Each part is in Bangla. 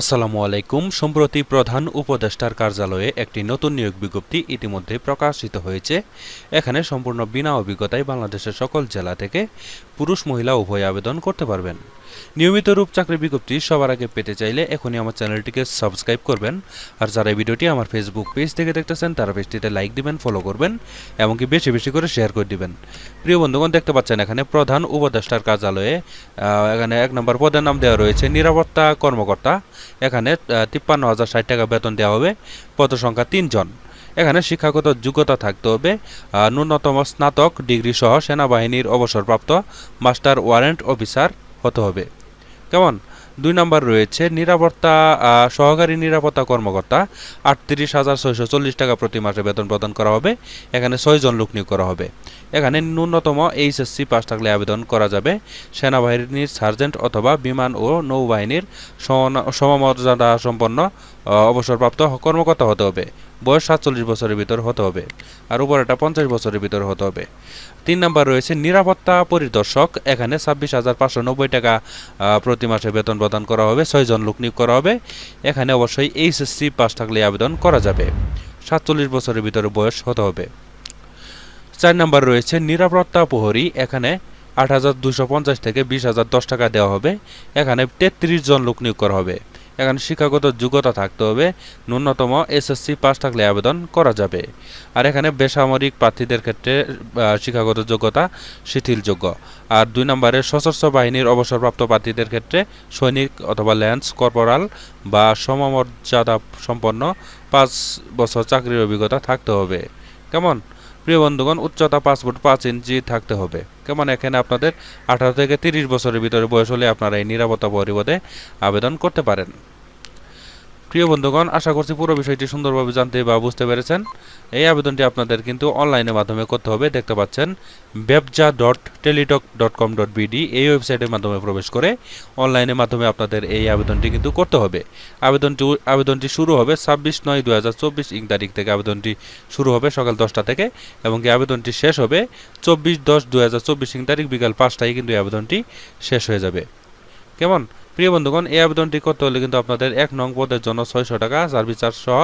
আসসালামু আলাইকুম। সম্প্রতি প্রধান উপদেষ্টার কার্যালয়ে একটি নতুন নিয়োগ বিজ্ঞপ্তি ইতিমধ্যে প্রকাশিত হয়েছে। এখানে সম্পূর্ণ বিনা অভিজ্ঞতায় বাংলাদেশের সকল জেলা থেকে পুরুষ মহিলা উভয় আবেদন করতে পারবেন। নিয়মিত রূপ চাকরি বিজ্ঞপ্তি সবার আগে পেতে চাইলে এখনই আমার চ্যানেলটিকে সাবস্ক্রাইব করবেন। আর যারা এই ভিডিওটি আমার ফেসবুক পেজ থেকে দেখতেছেন, তারা পেজটিতে লাইক দিবেন ফলো করবেন, এমনকি বেশি বেশি করে শেয়ার করে দিবেন। প্রিয় বন্ধুগণ, দেখতে পাচ্ছেন এখানে প্রধান উপদেষ্টার কার্যালয়ে এখানে এক নম্বর পদের নাম দেওয়া রয়েছে নিরাপত্তা কর্মকর্তা। এখানে তিপ্পান্ন হাজার ষাট টাকা বেতন দেওয়া হবে, পদ সংখ্যা তিনজন এখানে শিক্ষাগত যোগ্যতা থাকতে হবে ন্যূনতম স্নাতক ডিগ্রি সহ সেনাবাহিনীর অবসরপ্রাপ্ত মাস্টার ওয়ারেন্ট অফিসার। হতে হবে। কেমন? দুই নম্বর রয়েছে, নিরাপত্তা সহকারী নিরাপত্তা কর্মকর্তা, আটত্রিশ হাজার ছয়শো চল্লিশ টাকা প্রতি মাসে বেতন প্রদান করা হবে। এখানে ছয়জন লোক নিয়োগ করা হবে। এখানে ন্যূনতম এইচএসসি পাস থাকলে আবেদন করা যাবে সেনাবাহিনীর সার্জেন্ট অথবা বিমান ও নৌবাহিনীর সমমর্যাদা সম্পন্ন অবসরপ্রাপ্ত কর্মকর্তা হতে হবে। বয়স সাতচল্লিশ বছরের ভিতর হতে হবে আর উপরেটা পঞ্চাশ বছরের ভিতর হতে হবে। তিন নম্বর রয়েছে নিরাপত্তা পরিদর্শক। এখানে ছাব্বিশ হাজার পাঁচশো নব্বই টাকা প্রতি মাসে বেতন প্রদান করা হবে। ছয়জন লোক নিয়োগ করা হবে। এখানে অবশ্যই এইচএসসি পাস থাকলে আবেদন করা যাবে। সাতচল্লিশ বছরের ভিতরে বয়স হতে হবে। চার নম্বর রয়েছে নিরাপত্তা প্রহরী। এখানে আট হাজার দুশো পঞ্চাশ থেকে বিশ হাজার দশ টাকা দেওয়া হবে। এখানে তেত্রিশ জন লোক নিয়োগ করা হবে। এখানে শিক্ষাগত যোগ্যতা থাকতে হবে। ন্যূনতম এসএসসি পাস থাকলে আবেদন করা যাবে। আর এখানে বেসামরিক প্রার্থীদের ক্ষেত্রে শিক্ষাগত যোগ্যতা শিথিলযোগ্য। আর দুই নম্বরে সশস্ত্র বাহিনীর অবসরপ্রাপ্ত প্রার্থীদের ক্ষেত্রে সৈনিক অথবা ল্যান্স কর্পোরাল বা সমমর্যাদা সম্পন্ন পাঁচ বছর চাকরির অভিজ্ঞতা থাকতে হবে। কেমন? প্রিয় বন্ধুগণ, উচ্চতা পাঁচ ফুট পাঁচ ইঞ্চি থাকতে হবে। কেমন? এখানে আপনাদের আঠারো থেকে তিরিশ বছরের ভিতরে বয়স হলে আপনারা এই নিরাপত্তা পরিবদে আবেদন করতে পারেন। প্রিয় বন্ধুগণ, আশা করছি পুরো বিষয়টি সুন্দরভাবে জানতে বা বুঝতে পেরেছেন। এই আবেদনটি আপনাদের কিন্তু অনলাইনের মাধ্যমে করতে হবে, দেখতে পাচ্ছেন, ব্যবজা dot Teletalk dot com dot BD, এই ওয়েবসাইটের মাধ্যমে প্রবেশ করে অনলাইনের মাধ্যমে আপনাদের এই আবেদনটি কিন্তু করতে হবে। আবেদনটি আবেদনটি শুরু হবে ছাব্বিশ নয় দু হাজার চব্বিশ ইং তারিখ থেকে। আবেদনটি শুরু হবে সকাল দশটা থেকে এবং কি আবেদনটি শেষ হবে চব্বিশ দশ দু হাজার চব্বিশ ইং তারিখ বিকাল পাঁচটায়, কিন্তু এই আবেদনটি শেষ হয়ে যাবে। কেমন? প্রিয় বন্ধুগণ, এই আবেদনটি করতে হলে কিন্তু আপনাদের এক নং পদের জন্য ছয়শো টাকা, সার্ভিস চার্জ সহ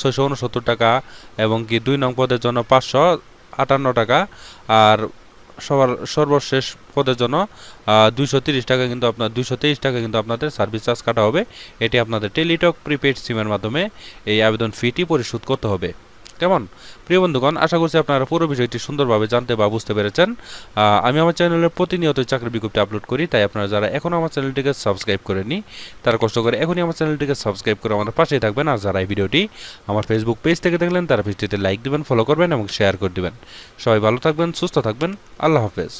ছয়শো উনসত্তর টাকা, এবং কি দুই নং পদের জন্য পাঁচশো আটান্ন টাকা, আর সবার সর্বশেষ পদের জন্য দুইশো তিরিশ টাকা কিন্তু আপনার, দুইশো তেইশ টাকা কিন্তু আপনাদের সার্ভিস চার্জ কাটা হবে। এটি আপনাদের টেলিটক প্রিপেড সিমের মাধ্যমে এই আবেদন ফিটি পরিশোধ করতে হবে। কেমন? প্রিয় বন্ধুগণ, আশা করছি আপনারা পুরো বিষয়টি সুন্দরভাবে জানতে বা বুঝতে পেরেছেন। আমি আমার চ্যানেলে প্রতিনিয়ত চাকরি বিজ্ঞপ্তি আপলোড করি, তাই আপনারা যারা এখনও আমার চ্যানেলটিকে সাবস্ক্রাইব করেনি তারা কষ্ট করে এখনই আমার চ্যানেলটিকে সাবস্ক্রাইব করে আমার পাশেই থাকবেন। আর যারা এই ভিডিওটি আমার ফেসবুক পেজ থেকে দেখলেন, তারা পেজটিতে লাইক দেবেন ফলো করবেন এবং শেয়ার করে দেবেন। সবাই ভালো থাকবেন, সুস্থ থাকবেন, আল্লাহ হাফেজ।